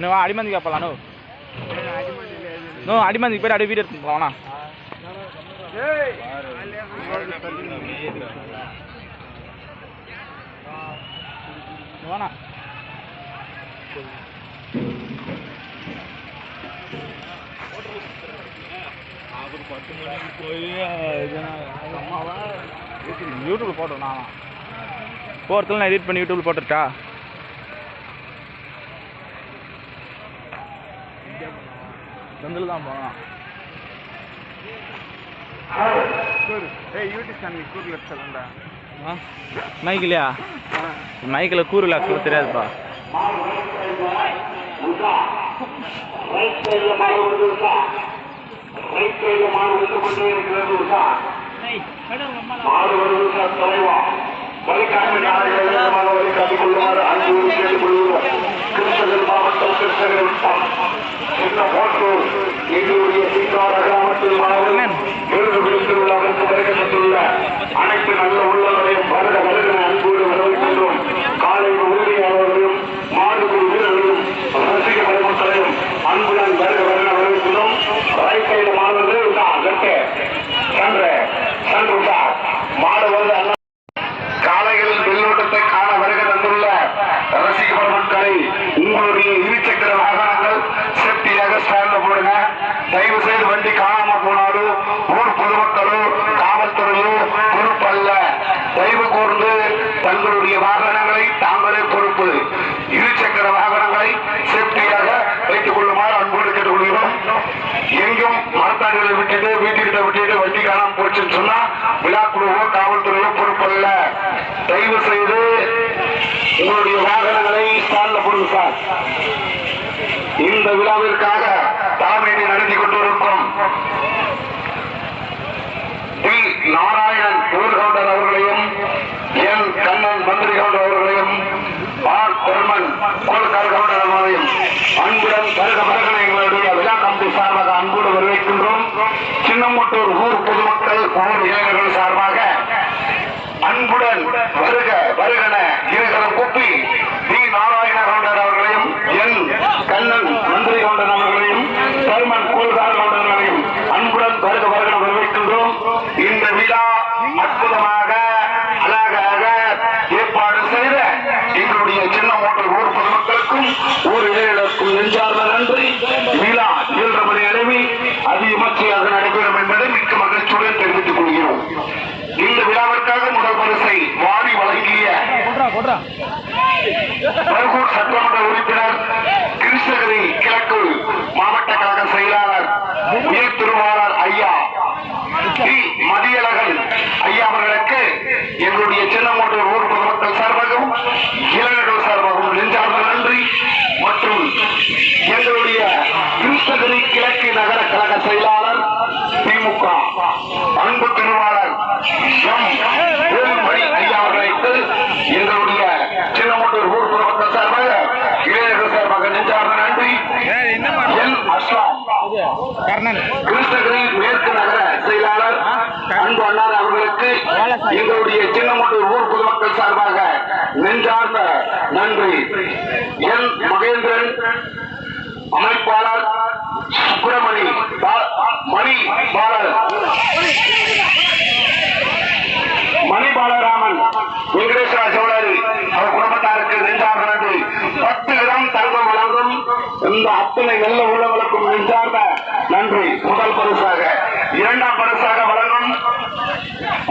నువ్వు అడిమందికి చెప్పాలా నువ్వు నువ్వు అడిమందికి పోయి అడిగి వీడియో ఎత్తుకోవాలా నువ్వనా யூடியூப்ல போட்டோம் நான் போகிறதுல நான் எடிட் பண்ணி யூடியூப்ல போட்டுருச்சா செந்தில் தான் போகலாம். ஏய் யூடியூப் சேனல் கூறுல சொல்லுண்டா ஆ? மைக் இல்லையா? மைக்கில் கூறு தெரியாதுப்பா மாடு வருவது தலைவா வழிகாட்டு நாடுகள் வழிகாட்டிக் கொள்ளுமாறு அன்பு கேட்டுக்கொள்கிறோம் கிருஷ்ணகிரி மாவட்டம் வட்டம் சின்ன மோட்டூர் எங்களுடைய சீக்கார கிராமத்தில் எங்கும் விட்டுட்டு வீட்டுக்கிட்ட விட்டுட்டு வண்டி காணாம போச்சுன்னு சொன்னா விழாக்குழுவோ காவல்துறையோ பொறுப்பல்ல. தயவு செய்து உங்களுடைய வாகனங்களை ஸ்டாண்ட்ல போடுங்க சார். இந்த விழாவிற்காக தலைமையை நடத்தி கொண்டிருக்கும் டி நாராயணன் ஊர்கவுண்டர் அவர்களையும் என் கண்ணன் மந்திரி கவுண்டர் அவர்களையும் ஆர். பெருமன் கோல்கார் கவுண்டர் அவர்களையும் அன்புடன் வருக மரங்களை எங்களுடைய விழா கமிட்டி சார்பாக அன்போடு வரவேற்கின்றோம் சின்னமுட்டூர் ஊர் பொதுமக்கள் ஊர் இளைஞர்கள் சார்பாக அன்புடன் வருக வருகன இருகரம் கூப்பி டி நாராயண கவுண்டர் அவர்களையும் என் கண்ணன் மந்திரி கவுண்டர் அவர்களையும் தருமன் கோல்கார் கவுண்டர் அவர்களையும் அன்புடன் வருக வருகன வரவேற்கின்றோம். இந்த விழா அற்புதமாக கொடுறா சட்டமன்ற உறுப்பினர் கிருஷ்ணகிரி கிழக்கு மாவட்ட கழக செயலாளர் உயர் திருவாளர் ஐயா. மதியழகன் ஐயா அவர்களுக்கு எங்களுடைய சின்னமோட்டூர் ஊர் பொதுமக்கள் சார்பாகவும் இளைஞர்கள் சார்பாகவும் நெஞ்சார்ந்த நன்றி மற்றும் எங்களுடைய கிருஷ்ணகிரி கிழக்கு நகர கழக செயலாளர் திமுக அன்பு திருவாளர் எம் வேலுமணி ஐயா அவர்களுக்கு எங்களுடைய சின்னமோட்டூர் ஊர் பொதுமக்கள் சார்பாக இளைஞர்கள் சார்பாக நெஞ்சார்ந்த நன்றி என் அஸ்லாம் கர்ணன். கிருஷ்ணகிரி மேற்கு நகர செயலாளர் அன்பு அண்ணார் அவர்களுக்கு எங்களுடைய சின்னமோட்டூர் ஊர் பொதுமக்கள் சார்பாக நெஞ்சார்ந்த நன்றி. என் மகேந்திரன் அமைப்பாளர் சுப்பிரமணி மணி பாலர். மணி பாலராமன் வெங்கடேஸ்வர சோழர் அவர் குடும்பத்தாருக்கு நெஞ்சார்ந்த நன்றி பத்து கிராம் தங்கம் வழங்கும் இந்த அத்தனை நல்ல உள்ளவர்களுக்கும் நெஞ்சார்ந்த நன்றி. முதல் பரிசாக இரண்டாம் பரிசாக வழங்கும்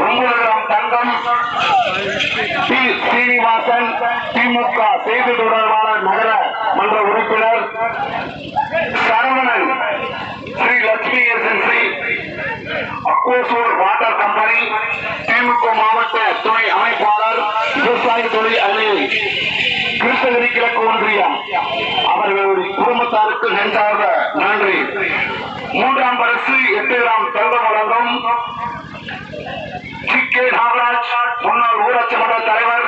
ஒன்பது தங்கம் டி சீனிவாசன் திமுக செய்தி தொடர்பாளர் நகர மன்ற உறுப்பினர் Saravanan Sri Lakshmi agency Akkosur water company DMK மாவட்ட துணை அமைப்பாளர் விவசாய தொழில் அணி கிருஷ்ணகிரி கிழக்கு ஒன்றியம் அவர்களுடைய குடும்பத்தாருக்கு நெஞ்சார்ந்த நன்றி மூன்றாம் பரிசு எட்டு கிராம் தங்கம் வழங்கும் சி கே நாகராஜ் முன்னாள் ஊராட்சி மன்ற தலைவர்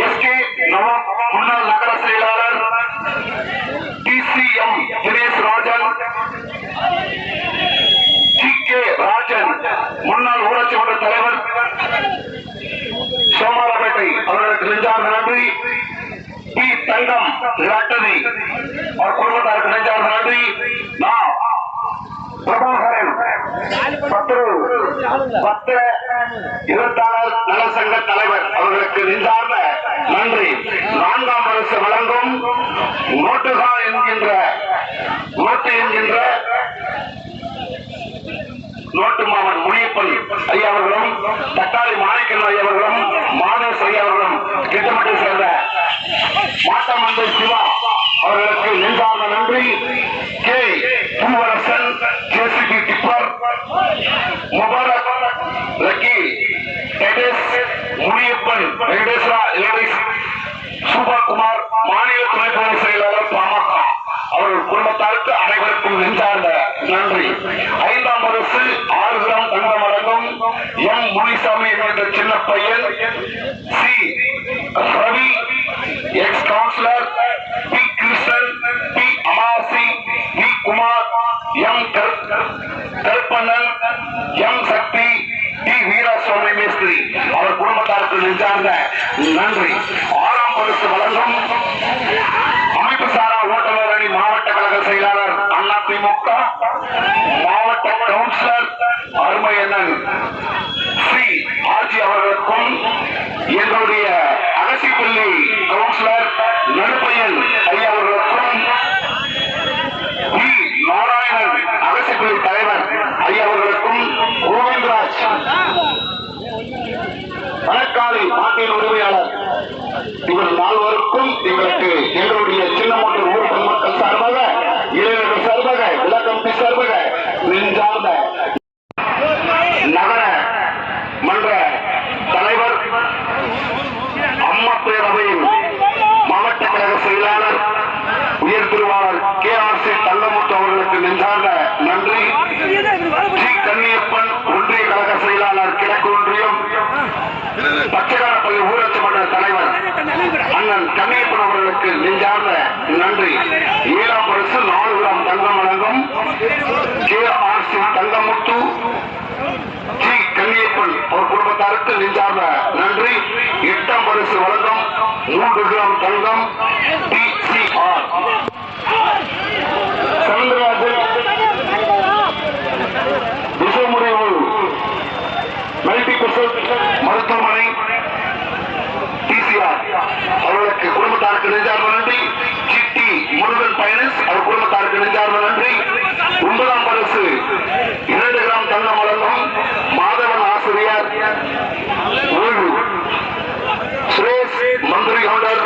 எஸ் கே நவாப் முன்னாள் நகர செயலாளர் TCM Dinesh Rajan T K Rajan முன்னாள் ஊராட்சி மன்ற தலைவர் சோமாரப்பேட்டை அவர்களுக்கு நெஞ்சார்ந்த நன்றி டி தங்கம் லாட்டரி அவர் குடும்பத்தாருக்கு நெஞ்சார்ந்த நன்றி நான் பிரபாகரன் பத்து பத்து இருபத்தாளர் நல தலைவர் அவர்களுக்கு நின்றார்ந்த நன்றி. நான்காம் அரசு வழங்கும் நோட்டுகா என்கின்ற நோட்டு என்கின்ற நோட்டு மாவன் முனியப்பன் ஐயா அவர்களும் தக்காளி மாணிக்கன் ஐயா அவர்களும் மாதேஷ் ஐயா அவர்களும் திட்டமிட்டு சேர்ந்த மாட்டமந்தை சிவா அவர்களுக்கு நின்றார்ந்த நன்றி. கே. பூவரசன் முனியப்பன் சுபாகுமார் மாநில துணை பொதுச் செயலாளர் பாமக. அவர்கள் குடும்பத்தாருக்கு அனைவருக்கும் நெஞ்சார்ந்த நன்றி. ஐந்தாம் வருஷு ஆறு கிராம் தங்கம் அடங்கும் எம் முனிசாமி என்ற சின்ன பையன் C. Ravi ex councillor P Krishnan P Amasi P Kumar M Karuppannan M Sakthi T மேஸ்திரி அவர் குடும்பத்தாருக்கு நெஞ்சார்ந்த நன்றி. ஆறாம் பரிசு வழங்கும் அமைப்பு சாரா ஓட்டுநர் அணி மாவட்ட கழக செயலாளர் அண்ணா திமுக மாவட்ட கவுன்சிலர் அருமையண்ணன் ஸ்ரீ ஆர்ஜி அவர்களுக்கும் எங்களுடைய அகசிப்பள்ளி கவுன்சிலர் நடுப்பையன் ஐயா வழக்காளி நாட்டின் உரிமையாளர் இவர் நால்வருக்கும் எங்களுக்கு எங்களுடைய சின்னமோட்டர் ஊர் பொதுமக்கள் சார்பாக இளைஞர்கள் சார்பாக விளக்கம்பி சார்பாக நெஞ்சார்ந்த நகர மன்ற தலைவர் அம்மா பேரவையின் மாவட்ட கழக செயலாளர் உயர் திருவாளர் கே ஆர் சி தங்கமுத்து அவர்களுக்கு நெஞ்சார்ந்த நன்றி ஜி கன்னியப்பன் ஒன்றிய கழக செயலாளர் கிழக்கு ஒன்றியம் பச்சைகாரப்பள்ளி ஊராட்சி மன்ற தலைவர் அண்ணன் கன்னியப்பன் அவர்களுக்கு நெஞ்சார்ந்த நன்றி. ஏழாம் பரிசு நாலு கிராம் தங்கம் வழங்கும் K R C Thangamuthu. G Kanniyappan அவர் குடும்பத்தாருக்கு நெஞ்சார்ந்த நன்றி. எட்டாம் பரிசு வழங்கும். மூன்று கிராம் தங்கம். T C R. சந்திரராஜன் குடும்பத்தாருக்கு நெஞ்சார்ந்த நன்றி. சிட்டி முருகன் பைனான்ஸ் அவர் குடும்பத்தாருக்கு நெஞ்சார்ந்த நன்றி. ஒன்பதாம் பரிசு இரண்டு கிராம் தங்கம் வழங்கும் மாதவன் ஆசிரியர். ஓய்வு. சுரேஷ் மந்திரி கவுண்டர்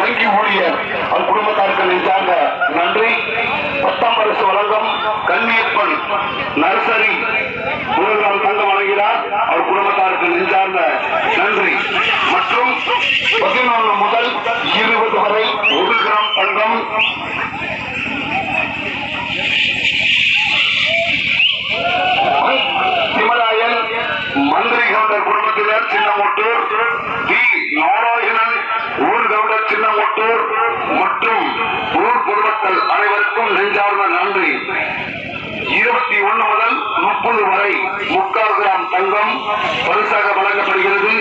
வங்கி ஊழியர் அவர் குடும்பத்தாருக்கு நெஞ்சார்ந்த நன்றி. பத்தாம் பரிசு வழங்கும் கண்ணியப்பன் நர்சரி முருகன் கிராம் தங்கம் வழங்கினார் அவர் குடும்பத்தாருக்கு நெஞ்சார்ந்த நன்றி. மற்றும் பதினொன்று முதல் இருபது ஒரு கிராம் தங்கம் சிமராயன் மந்திரி கவுண்டர் குடும்பத்தினர் சின்னமுட்டூர். டி நாராயணன் ஊர் கவுண்டர் சின்னமுட்டூர். மற்றும் ஊர் பொதுமக்கள் அனைவருக்கும் நெஞ்சார்ந்த நன்றி. இருபத்தி ஒன்று முதல் முப்பது வரை முக்கால் கிராம் தங்கம் பரிசாக வழங்கப்படுகிறது.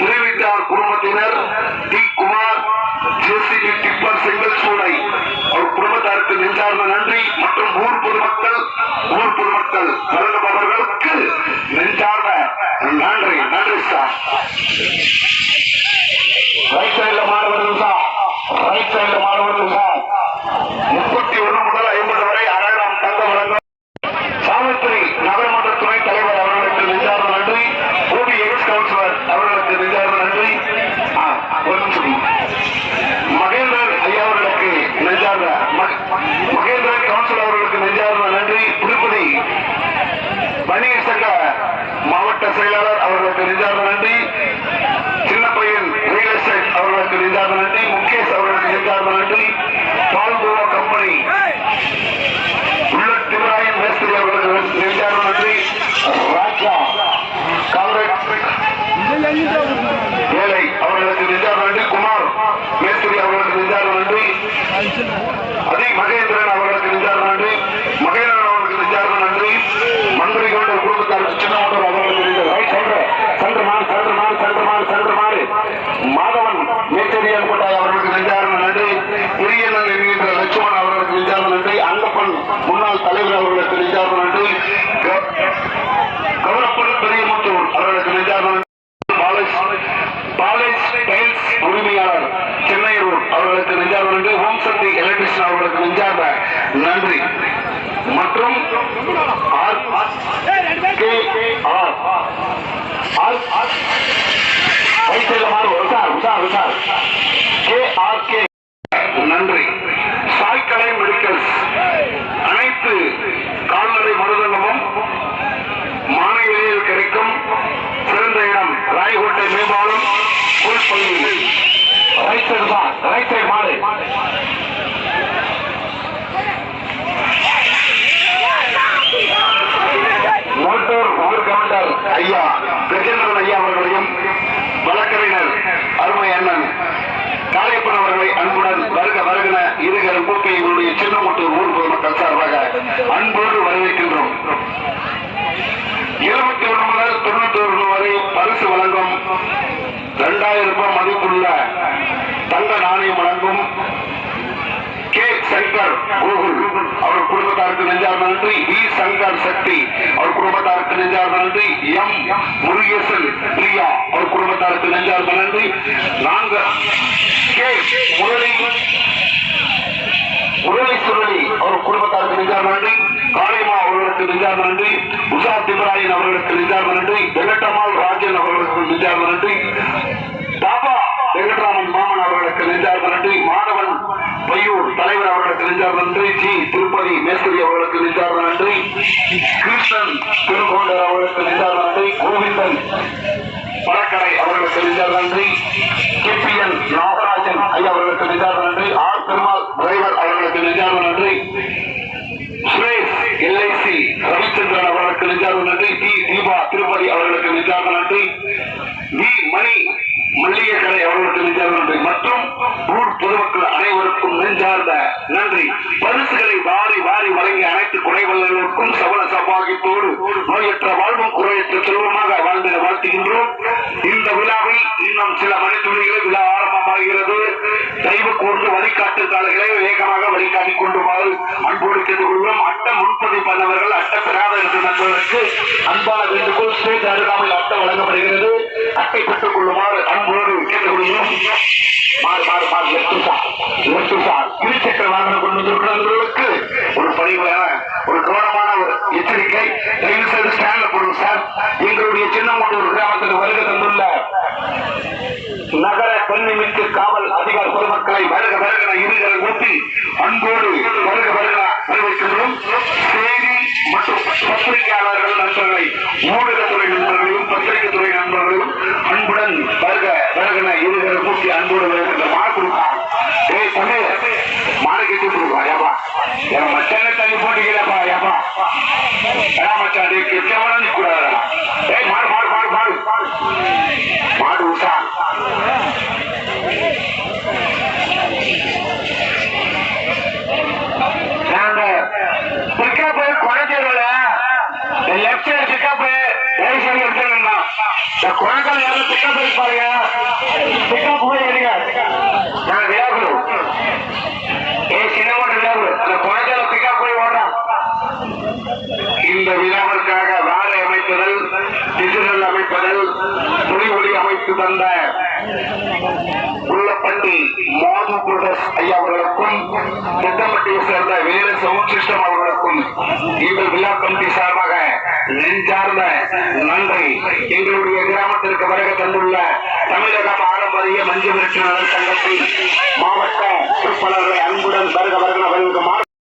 திருவிட்டார் குடும்பத்தினர் நெஞ்சார்ந்த நன்றி மற்றும் ஊர் பொதுமக்கள் ஊர் பொதுமக்கள் வழங்குபவர்களுக்கு நெஞ்சார்ந்த நன்றி நன்றி சார். சங்க மாவட்ட செயலாளர் அவர்களுக்கு நெஞ்சார்ந்த நன்றி. சின்ன பையன் ரியல் எஸ்டேட் அவர்களுக்கு நெஞ்சார்ந்த நன்றி. முகேஷ் அவர்களுக்கு நெஞ்சார்ந்த நன்றி. பால்கோவா கம்பெனி உள்ள திவராயன் மேஸ்திரி அவர்களுக்கு நெஞ்சார்ந்த நன்றி. ராஜா காங்கிரஸ் ஏழை அவர்களுக்கு நெஞ்சார்ந்த நன்றி. குமார் மேஸ்திரி அவர்களுக்கு நெஞ்சார்ந்த நன்றி. அதே மகேந்திரன் அவர்கள் நன்றி எலக்ட்ரிஷன் அவர்களுக்கு நெஞ்சார்ந்த நன்றி. மற்றும் ஆர் கே ஆர். ஆர் வைத்தியமாறு உஷார் உஷார் உஷார் கே ஆர் கே. நன்றி. சாய்கலை மெடிக்கல்ஸ். அனைத்து கால்நடை மருதங்கமும் மாநிலையில் கிடைக்கும் சிறந்த இடம். ராய்கோட்டை மேம்பாலம் புல்பள்ளி. ரைட் சைடு தான் ரைட் சைடு மாடு மோட்டூர் ஊர் கவுண்டர் ஐயா கஜேந்திரன் ஐயா அவர்களையும் வழக்கறிஞர் அருமை அண்ணன் காளையப்பன் அவர்களை அன்புடன் வருக வருகின இருகரம் கூப்பி இவருடைய சின்னமுட்டூர் சார்பாக அன்போடு வரவேற்கின்றோம். இருபத்தி ஒன்று முதல் தொண்ணூத்தி ஒன்று வரை பரிசு வழங்கும் இரண்டாயிரம் ரூபாய் மதிப்புள்ள தங்க நாணயம் வழங்கும் கே சங்கர் கோகுல். அவர் குடும்பத்தாருக்கு நெஞ்சார்ந்த நன்றி. வி சங்கர் சக்தி. அவர் குடும்பத்தாருக்கு நெஞ்சார்ந்த நன்றி. எம் முருகேசன் பிரியா. அவர் குடும்பத்தாருக்கு நெஞ்சார்ந்த நன்றி. நாங்கள் கே முரளி முரளி சுருளி அவர் குடும்பத்தாருக்கு நெஞ்சார்ந்த நன்றி காளிமா அவர்களுக்கு நெஞ்சார்ந்த நன்றி உஷா திபராயன் அவர்களுக்கு நெஞ்சார்ந்த நன்றி வெங்கட்டம்மாள் ராஜன் அவர்களுக்கு நெஞ்சார்ந்த நன்றி தாபா வெங்கட்ராமன் மாமன் அவர்களுக்கு நெஞ்சார் நன்றி மாணவன் பையூர் தலைவர் அவர்களுக்கு நெஞ்சார் நன்றி ஜி திருப்பதி மேஸ்திரி அவர்களுக்கு நெஞ்சார் நன்றி கிருஷ்ணன் திருக்கோண்டர் அவர்களுக்கு நெஞ்சார் நன்றி கோவிந்தன் பழக்கடை அவர்களுக்கு நெஞ்சார் நன்றி கேபிஎன் நாகராஜன் ஐயா அவர்களுக்கு நெஞ்சார் நன்றி ஆர் பெருமாள் டிரைவர் அவர்களுக்கு நெஞ்சார்ந்த நன்றி சுரேஷ் எல்ஐசி ரவிச்சந்திரன் அவர்களுக்கு நெஞ்சார்ந்த நன்றி. டி தீபா திருப்பதி அவர்களுக்கு நெஞ்சார்ந்த நன்றி. வி. மணி மல்லிகை கடை அவர்களுக்கு நெஞ்சார்ந்த நெஞ்சார்ந்த நன்றி. பரிசுகளை வாரி வாரி வழங்கி அனைத்து குறைவல்லர்களுக்கும் சபல சபாகித்தோடு நோயற்ற வாழ்வும் குறையற்ற செல்வமாக வாழ்ந்திட வாழ்த்துகின்றோம். இந்த விழாவில் இன்னும் சில மணித்துளிகளில் விழா ஆரம்பமாகிறது. தயவு கூர்ந்து வழிகாட்டு காலங்களை வேகமாக வழிகாட்டிக் கொண்டுமாறு அன்போடு கேட்டுக்கொள்வோம். அட்டை முன்பதிவு பண்ணவர்கள் அட்டை பெறாத என்று நண்பர்களுக்கு அன்பான வேண்டுகோள் ஸ்டேஜ் அருகாமையில் அட்டை வழங்கப்படுகிறது. அட்டை பெற்றுக் கொள்ளுமாறு அன்போடு கேட்டுக்கொள்கிறோம். மாறு மாறு மாறு இருசக்கர வாகனம் கொண்டு வந்திருக்கிற ஒரு பணிவான ஒரு கவனமான ஒரு எச்சரிக்கை. தயவு செய்து ஸ்டாண்ட்ல போடுங்க சார் எங்களுடைய சின்னமோட்டூர் கிராமத்துக்கு வருகை தந்துள்ள நகர பெண்ணிமிக்கு காவல் அதிகார பொதுமக்களை வருக வருகிற இருகளை ஊட்டி அன்போடு வருக வருகிற வரவேற்கின்றோம். செய்தி மற்றும் பத்திரிகையாளர்கள் நண்பர்களை ஊடகத்துறை நண்பர்களையும் பத்திரிகை துறை நண்பர்களையும் அன்புடன் வருக வருகிற இருகளை ஊட்டி அன்போடு வருகின்ற மாடு ஏய் தமிழ் மாடு கட்டி கொடுப்பா ஏப்பா. என் மச்சான தள்ளி போட்டீங்களப்பா ஏப்பா. மச்சான் நீ கெட்டவனா ஏய் மாடு இந்த யாரும் பிக்கப் இருப்பாருங்க பிக்கப் போய் எடுங்க. நான் விழாக்குழு ஏ சின்னமோட்ட விழாக்குழு அந்த குழந்தைல பிக்கப் போய் ஓடுறான். இந்த விழாவிற்காக வாழை அமைப்புகள் டிஜிட்டல் அமைப்புகள் அமைத்து தந்த உள்ளப்பள்ளி மோது பிரதர்ஸ் ஐயா அவர்களுக்கும் திட்டப்பட்டியை சேர்ந்த வேல சவுசிஷ்டம் அவர்களுக்கும் எங்கள் விழா கமிட்டி சார்பாக நெஞ்சார்ந்த நன்றி. எங்களுடைய கிராமத்திற்கு வருகை தந்துள்ள தமிழக பாரம்பரிய மஞ்சள் சங்கத்தின் மாவட்ட உறுப்பினர்கள் அன்புடன் வருக வருக